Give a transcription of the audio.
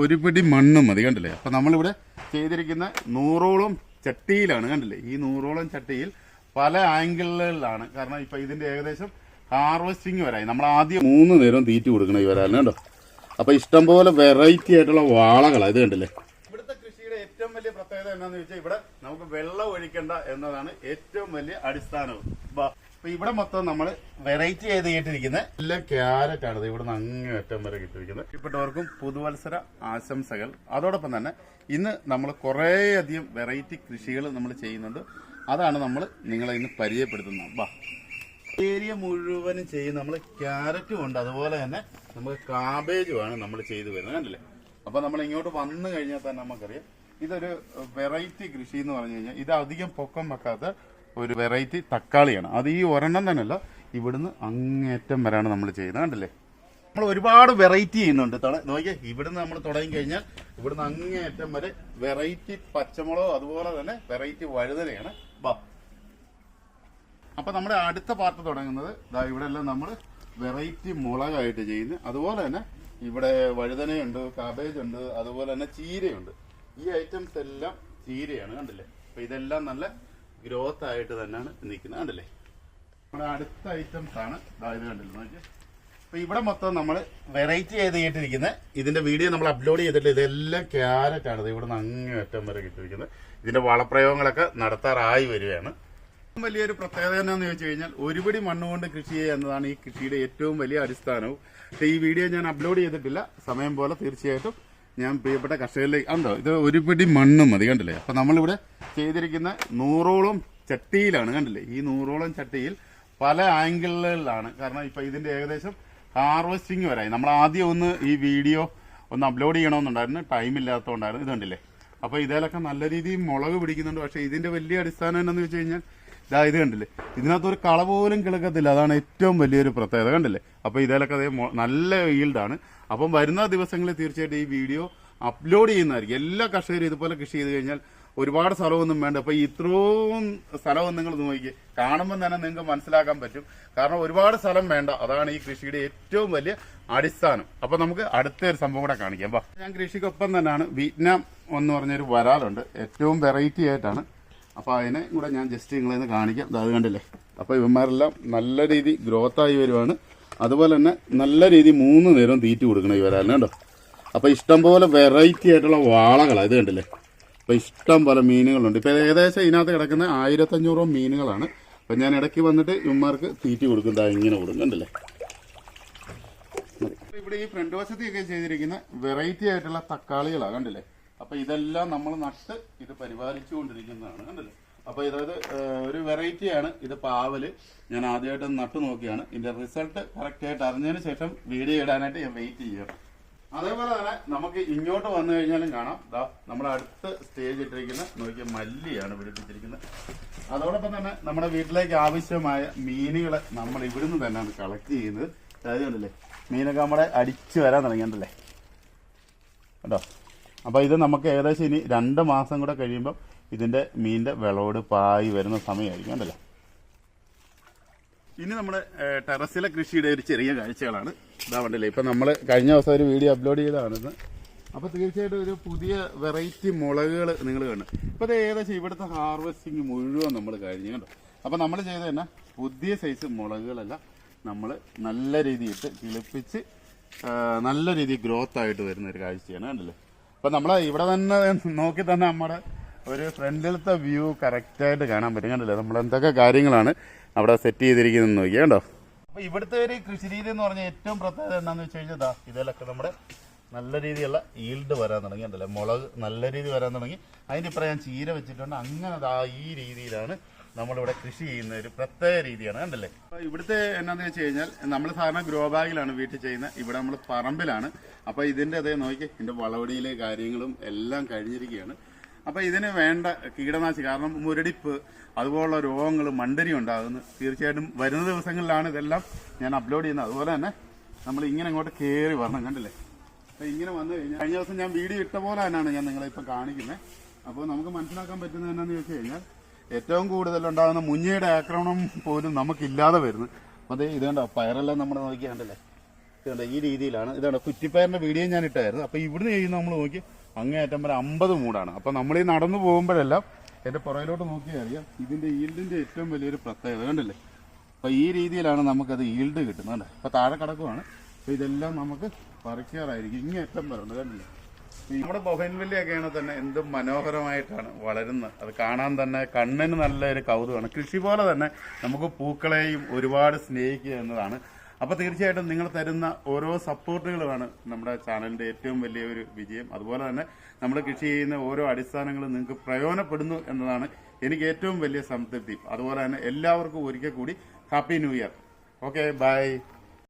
ഒരു പിടി മണ്ണ് മതി കണ്ടില്ലേ? അപ്പൊ നമ്മളിവിടെ ചെയ്തിരിക്കുന്ന നൂറോളം ചട്ടിയിലാണ് കണ്ടില്ലേ? ഈ നൂറോളം ചട്ടിയിൽ പല ആംഗിളുകളിലാണ് കാരണം ഇപ്പൊ ഇതിന്റെ ഏകദേശം ഹാർവസ്റ്റിംഗ് വരായി നമ്മൾ ആദ്യം മൂന്ന് നേരം തീറ്റി കൊടുക്കണം ഈ വരാലിന് കേട്ടോ അപ്പൊ ഇഷ്ടംപോലെ വെറൈറ്റി ആയിട്ടുള്ള വാളകളാണ് ഇത് കണ്ടില്ലേ? ഇവിടുത്തെ കൃഷിയുടെ ഏറ്റവും വലിയ പ്രത്യേകത എന്താണെന്ന് വെച്ചാൽ ഇവിടെ നമുക്ക് വെള്ളം ഒഴിക്കണ്ട എന്നതാണ് ഏറ്റവും വലിയ അടിസ്ഥാനവും. അപ്പൊ ഇവിടെ മൊത്തം നമ്മൾ വെറൈറ്റി ചെയ്ത് കേട്ടിരിക്കുന്ന എല്ലാം ക്യാരറ്റ് ആണ്. ഇവിടെ നിന്ന് അങ്ങ് അറ്റം വരെ കിട്ടിയിരിക്കുന്നത് ഇപ്പെട്ടവർക്കും പുതുവത്സര ആശംസകൾ. അതോടൊപ്പം തന്നെ ഇന്ന് നമ്മൾ കുറേയധികം വെറൈറ്റി കൃഷികൾ നമ്മൾ ചെയ്യുന്നുണ്ട്. അതാണ് നമ്മൾ നിങ്ങളെ ഇന്ന് പരിചയപ്പെടുത്തുന്നത്. വാ. ഏരിയ മുഴുവനും ചെയ്യും നമ്മൾ ക്യാരറ്റും ഉണ്ട്. അതുപോലെ തന്നെ നമുക്ക് കാബേജുമാണ് നമ്മൾ ചെയ്തു വരുന്നത്. കണ്ടില്ലേ? അപ്പൊ നമ്മൾ ഇങ്ങോട്ട് വന്നു കഴിഞ്ഞാൽ തന്നെ നമുക്കറിയാം. ഇതൊരു വെറൈറ്റി കൃഷി എന്ന് പറഞ്ഞു കഴിഞ്ഞാൽ ഇത് അധികം പൊക്കം വെക്കാത്ത ഒരു വെറൈറ്റി തക്കാളിയാണ്. അത് ഈ ഒരെണ്ണം തന്നെയല്ല ഇവിടുന്ന് അങ്ങേറ്റം വരാണ് നമ്മൾ ചെയ്യുന്നത്. കണ്ടില്ലേ? നമ്മൾ ഒരുപാട് വെറൈറ്റി ചെയ്യുന്നുണ്ട്. തൊട- നോക്കിയേ ഇവിടുന്ന് നമ്മൾ തുടങ്ങി കഴിഞ്ഞാൽ ഇവിടുന്ന് അങ്ങേയറ്റം വരെ വെറൈറ്റി പച്ചമുളക് അതുപോലെ തന്നെ വെറൈറ്റി വഴുതനയാണ്. ബാ. അപ്പൊ നമ്മുടെ അടുത്ത പാർട്ട് തുടങ്ങുന്നത് ഇതാ ഇവിടെ എല്ലാം നമ്മൾ വെറൈറ്റി മുളകായിട്ട് ചെയ്യുന്നത്. അതുപോലെ തന്നെ ഇവിടെ വഴുതനയുണ്ട് കാബേജ് ഉണ്ട് അതുപോലെ തന്നെ ചീരയുണ്ട്. ഈ ഐറ്റംസ് എല്ലാം ചീരയാണ്. കണ്ടില്ലേ? അപ്പൊ ഇതെല്ലാം നല്ല ഗ്രോത്ത് ആയിട്ട് തന്നെയാണ് നിൽക്കുന്നത്. കണ്ടില്ലേ? നമ്മുടെ അടുത്ത ഐറ്റംസ് ആണ്. ഇത് കണ്ടില്ലേ? അപ്പൊ ഇവിടെ മൊത്തം നമ്മൾ വെറൈറ്റി ചെയ്ത് കേട്ടിരിക്കുന്നത് ഇതിന്റെ വീഡിയോ നമ്മൾ അപ്ലോഡ് ചെയ്തിട്ട് ഇതെല്ലാം ക്യാരറ്റ് ആണ്. ഇവിടെ നിന്ന് അങ്ങേ അറ്റം വരെ കിട്ടിയിരിക്കുന്നത്. ഇതിന്റെ വളപ്രയോഗങ്ങളൊക്കെ നടത്താറായി വരികയാണ്. വലിയൊരു പ്രത്യേകത എന്നാന്ന് ചോദിച്ചു കഴിഞ്ഞാൽ ഒരുപടി മണ്ണുകൊണ്ട് കൃഷി ചെയ്യുക എന്നതാണ് ഈ കൃഷിയുടെ ഏറ്റവും വലിയ അടിസ്ഥാനവും. ഈ വീഡിയോ ഞാൻ അപ്ലോഡ് ചെയ്തിട്ടില്ല. സമയം പോലെ തീർച്ചയായിട്ടും ഞാൻ പ്രിയപ്പെട്ട കർഷകരിലേക്ക് ഉണ്ടോ ഇത് ഒരു പിടി മണ്ണ് മതി കണ്ടില്ലേ? അപ്പൊ നമ്മളിവിടെ ചെയ്തിരിക്കുന്ന നൂറോളം ചട്ടിയിലാണ് കണ്ടില്ലേ? ഈ നൂറോളം ചട്ടിയിൽ പല ആംഗിളുകളിലാണ് കാരണം ഇപ്പൊ ഇതിന്റെ ഏകദേശം ഹാർവസ്റ്റിംഗ് വരായി നമ്മൾ ആദ്യം ഒന്ന് ഈ വീഡിയോ ഒന്ന് അപ്ലോഡ് ചെയ്യണമെന്നുണ്ടായിരുന്നു. ടൈം ഇല്ലാത്തതുകൊണ്ടായിരുന്നു. ഇത് കണ്ടില്ലേ? അപ്പൊ ഇതിലൊക്കെ നല്ല രീതിയിൽ മുളക് പിടിക്കുന്നുണ്ട്. പക്ഷെ ഇതിന്റെ വലിയ അടിസ്ഥാനം എന്താണെന്ന് വെച്ച് കഴിഞ്ഞാൽ ഇതാ ഇത് കണ്ടില്ലേ? ഇതിനകത്ത് ഒരു കള പോലും കിളക്കത്തില്ല. അതാണ് ഏറ്റവും വലിയൊരു പ്രത്യേകത. കണ്ടില്ലേ? അപ്പൊ ഇതിലൊക്കെ അതേ നല്ല ഈൽഡാണ് അപ്പം വരുന്ന ദിവസങ്ങളിൽ തീർച്ചയായിട്ടും ഈ വീഡിയോ അപ്ലോഡ് ചെയ്യുന്നതായിരിക്കും. എല്ലാ കർഷകരും ഇതുപോലെ കൃഷി ചെയ്ത് കഴിഞ്ഞാൽ ഒരുപാട് സ്ഥലമൊന്നും വേണ്ട. അപ്പൊ ഇത്രയും സ്ഥലവും നിങ്ങൾ നോക്കി കാണുമ്പോൾ തന്നെ നിങ്ങൾക്ക് മനസ്സിലാക്കാൻ പറ്റും. കാരണം ഒരുപാട് സ്ഥലം വേണ്ട. അതാണ് ഈ കൃഷിയുടെ ഏറ്റവും വലിയ അടിസ്ഥാനം. അപ്പൊ നമുക്ക് അടുത്ത ഒരു സംഭവം കൂടെ കാണിക്കാം. ഞാൻ കൃഷിക്കൊപ്പം തന്നെയാണ് വിയറ്റ്നാം എന്ന് പറഞ്ഞൊരു വരാലുണ്ട് ഏറ്റവും വെറൈറ്റി ആയിട്ടാണ്. അപ്പൊ അതിനെ കൂടെ ഞാൻ ജസ്റ്റ് നിങ്ങളെ കാണിക്കാം. അത് കണ്ടില്ലേ? അപ്പൊ ഇവന്മാരെല്ലാം നല്ല രീതി ഗ്രോത്ത് ആയി വരുവാണ്. അതുപോലെ തന്നെ നല്ല രീതി മൂന്ന് നേരം തീറ്റ കൊടുക്കണം ഇവരാണ് കേട്ടോ കണ്ടോ? അപ്പൊ ഇഷ്ടം പോലെ വെറൈറ്റി ആയിട്ടുള്ള വാളകളാണ് ഇത് കണ്ടില്ലേ? അപ്പൊ ഇഷ്ടം പോലെ മീനുകളുണ്ട്. ഇപ്പൊ ഏകദേശം ഇതിനകത്ത് കിടക്കുന്ന ആയിരത്തഞ്ഞൂറോ മീനുകളാണ്. അപ്പൊ ഞാൻ ഇടയ്ക്ക് വന്നിട്ട് ഇവന്മാർക്ക് തീറ്റി കൊടുക്കും. ദാ ഇങ്ങനെ കൊടുക്കുന്നുണ്ടല്ലേ ഇവിടെ ഈ ഫ്രണ്ട് വശത്തൊക്കെ ചെയ്തിരിക്കുന്ന വെറൈറ്റി ആയിട്ടുള്ള തക്കാളികളാണ് കണ്ടില്ലേ? അപ്പൊ ഇതെല്ലാം നമ്മൾ നട്ട് ഇത് പരിപാലിച്ചുകൊണ്ടിരിക്കുന്നതാണ് കണ്ടില്ലേ? അപ്പൊ ഇതായത് ഒരു വെറൈറ്റിയാണ് ഇത് പാവൽ. ഞാൻ ആദ്യമായിട്ട് നട്ടു നോക്കിയാണ്. ഇതിന്റെ റിസൾട്ട് കറക്റ്റ് ആയിട്ട് അറിഞ്ഞതിന് ശേഷം വീഡിയോ ഇടാനായിട്ട് ഞാൻ വെയിറ്റ് ചെയ്യണം അതേപോലെ തന്നെ നമുക്ക് ഇങ്ങോട്ട് വന്നു കഴിഞ്ഞാലും കാണാം. ദാ നമ്മുടെ അടുത്ത സ്റ്റേജ് ഇട്ടിരിക്കുന്ന നോക്കിയ മല്ലിയാണ് പിടിപ്പിച്ചിരിക്കുന്നത്. അതോടൊപ്പം തന്നെ നമ്മുടെ വീട്ടിലേക്ക് ആവശ്യമായ മീനുകളെ നമ്മൾ ഇവിടുന്ന് തന്നെയാണ് കളക്ട് ചെയ്യുന്നത്. അതായത് മീനൊക്കെ നമ്മുടെ അടിച്ചു വരാൻ തുടങ്ങിയിട്ടുണ്ടല്ലേ കേട്ടോ അപ്പോൾ ഇത് നമുക്ക് ഏകദേശം ഇനി രണ്ട് മാസം കൂടെ കഴിയുമ്പോൾ ഇതിന്റെ മീനിന്റെ വിളവോട് പായി വരുന്ന സമയമായിരിക്കും അല്ലല്ലോ ഇനി നമ്മുടെ ടെറസിലെ കൃഷിയുടെ ഒരു ചെറിയ കാഴ്ചകളാണ്. ഇതാ വേണ്ടല്ലേ ഇപ്പം നമ്മൾ കഴിഞ്ഞ ദിവസം ഒരു വീഡിയോ അപ്ലോഡ് ചെയ്തതാണിത്. അപ്പോൾ തീർച്ചയായിട്ടും ഒരു പുതിയ വെറൈറ്റി മുളകുകൾ നിങ്ങൾ കണ്ടു. ഇപ്പോൾ ഏകദേശം ഇവിടുത്തെ ഹാർവെസ്റ്റിംഗ് മുഴുവൻ നമ്മൾ കഴിഞ്ഞു കണ്ടോ? അപ്പോൾ നമ്മൾ ചെയ്ത തന്നെ പുതിയ സൈസ് മുളകുകളെല്ലാം നമ്മൾ നല്ല രീതിയിൽ കിളിപ്പിച്ച് നല്ല രീതിയിൽ ഗ്രോത്ത് ആയിട്ട് വരുന്ന ഒരു കാഴ്ചയാണ് കണ്ടില്ലേ? അപ്പൊ നമ്മളെ ഇവിടെ തന്നെ നോക്കി തന്നെ നമ്മുടെ ഒരു ഫ്രണ്ടിലത്തെ വ്യൂ കറക്റ്റായിട്ട് കാണാൻ പറ്റും. കണ്ടില്ലേ? നമ്മൾ എന്തൊക്കെ കാര്യങ്ങളാണ് അവിടെ സെറ്റ് ചെയ്തിരിക്കുന്നത് നോക്കിയാ കണ്ടോ? അപ്പൊ ഇവിടുത്തെ ഒരു കൃഷി രീതി എന്ന് പറഞ്ഞാൽ ഏറ്റവും പ്രത്യേകത എന്താണെന്ന് വെച്ച് കഴിഞ്ഞാൽ ഇതിലൊക്കെ നമ്മുടെ നല്ല രീതിയിലുള്ള ഈൽഡ് വരാൻ തുടങ്ങി. ഉണ്ടല്ലേ മുളക് നല്ല രീതി വരാൻ തുടങ്ങി. അതിന്റെ ഇപ്പുറം ഞാൻ ചീര വെച്ചിട്ടുണ്ട്. അങ്ങനെ ഈ രീതിയിലാണ് നമ്മളിവിടെ കൃഷി ചെയ്യുന്ന ഒരു പ്രത്യേക രീതിയാണ് കണ്ടല്ലേ? ഇവിടുത്തെ എന്നാന്ന് വെച്ച് കഴിഞ്ഞാൽ നമ്മൾ സാധാരണ ഗ്രോ ബാഗിലാണ് വീട്ടിൽ ചെയ്യുന്നത്. ഇവിടെ നമ്മൾ പറമ്പിലാണ്. അപ്പൊ ഇതിന്റെ അതേ നോക്കി ഇതിന്റെ വളവടിയിലെ കാര്യങ്ങളും എല്ലാം കഴിഞ്ഞിരിക്കുകയാണ്. അപ്പൊ ഇതിന് വേണ്ട കീടനാശി കാരണം മുരടിപ്പ് അതുപോലുള്ള രോഗങ്ങൾ മണ്ടരി ഉണ്ടാകുന്നു. തീർച്ചയായിട്ടും വരുന്ന ദിവസങ്ങളിലാണ് ഇതെല്ലാം ഞാൻ അപ്ലോഡ് ചെയ്യുന്നത്. അതുപോലെ തന്നെ നമ്മൾ ഇങ്ങനെ അങ്ങോട്ട് കയറി വരണം കണ്ടില്ലേ? അപ്പൊ ഇങ്ങനെ വന്നു കഴിഞ്ഞാൽ കഴിഞ്ഞ ദിവസം ഞാൻ വീഡിയോ ഇട്ട പോലെ തന്നെയാണ് ഞാൻ നിങ്ങളെ ഇപ്പൊ കാണിക്കുന്നത്. അപ്പോൾ നമുക്ക് മനസ്സിലാക്കാൻ പറ്റുന്നത് എന്നാന്ന് ചോദിച്ചു കഴിഞ്ഞാൽ ഏറ്റവും കൂടുതൽ ഉണ്ടാകുന്ന മുഞ്ഞയുടെ ആക്രമണം പോലും നമുക്കില്ലാതെ വരുന്നു. അതേ ഇത് കണ്ടോ? പയറെല്ലാം നമ്മൾ നോക്കിയാണ്ടല്ലേ ഇതുണ്ട് ഈ രീതിയിലാണ്. ഇതാണ് കുറ്റിപ്പയറിന്റെ വീഡിയോ ഞാൻ ഇട്ടായിരുന്നു അപ്പൊ ഇവിടുന്ന് ചെയ്യുന്ന നമ്മൾ നോക്കി അങ്ങേയറ്റം വരെ അമ്പത് മൂടാണ്. അപ്പൊ നമ്മൾ ഈ നടന്നു പോകുമ്പോഴെല്ലാം എന്റെ പുറകിലോട്ട് നോക്കിയാൽ അറിയാം. ഇതിന്റെ ഈൽഡിന്റെ ഏറ്റവും വലിയൊരു പ്രത്യേകത കണ്ടല്ലേ? അപ്പൊ ഈ രീതിയിലാണ് നമുക്കത് ഈൽഡ് കിട്ടുന്നത്. അപ്പൊ താഴെ കിടക്കുവാണ്. അപ്പൊ ഇതെല്ലാം നമുക്ക് പറിക്കാറായിരിക്കും. ഇങ്ങേറ്റം വരെ ഉണ്ട് കണ്ടില്ലേ? നമ്മുടെ ബൊഹൻവല്ലിയൊക്കെയാണ് തന്നെ എന്ത് മനോഹരമായിട്ടാണ് വളരുന്നത്. അത് കാണാൻ തന്നെ കണ്ണിന് നല്ലൊരു കൗതുകമാണ്. കൃഷി പോലെ തന്നെ നമുക്ക് പൂക്കളെയും ഒരുപാട് സ്നേഹിക്കുക എന്നതാണ്. അപ്പൊ തീർച്ചയായിട്ടും നിങ്ങൾ തരുന്ന ഓരോ സപ്പോർട്ടുകളുമാണ് നമ്മുടെ ചാനലിന്റെ ഏറ്റവും വലിയ ഒരു വിജയം. അതുപോലെ തന്നെ നമ്മൾ കൃഷി ചെയ്യുന്ന ഓരോ അടിസ്ഥാനങ്ങളും നിങ്ങൾക്ക് പ്രയോജനപ്പെടുന്നു എന്നതാണ് എനിക്ക് ഏറ്റവും വലിയ സംതൃപ്തി. അതുപോലെ തന്നെ എല്ലാവർക്കും ഒരിക്കൽ കൂടി happy new year. Okay bye.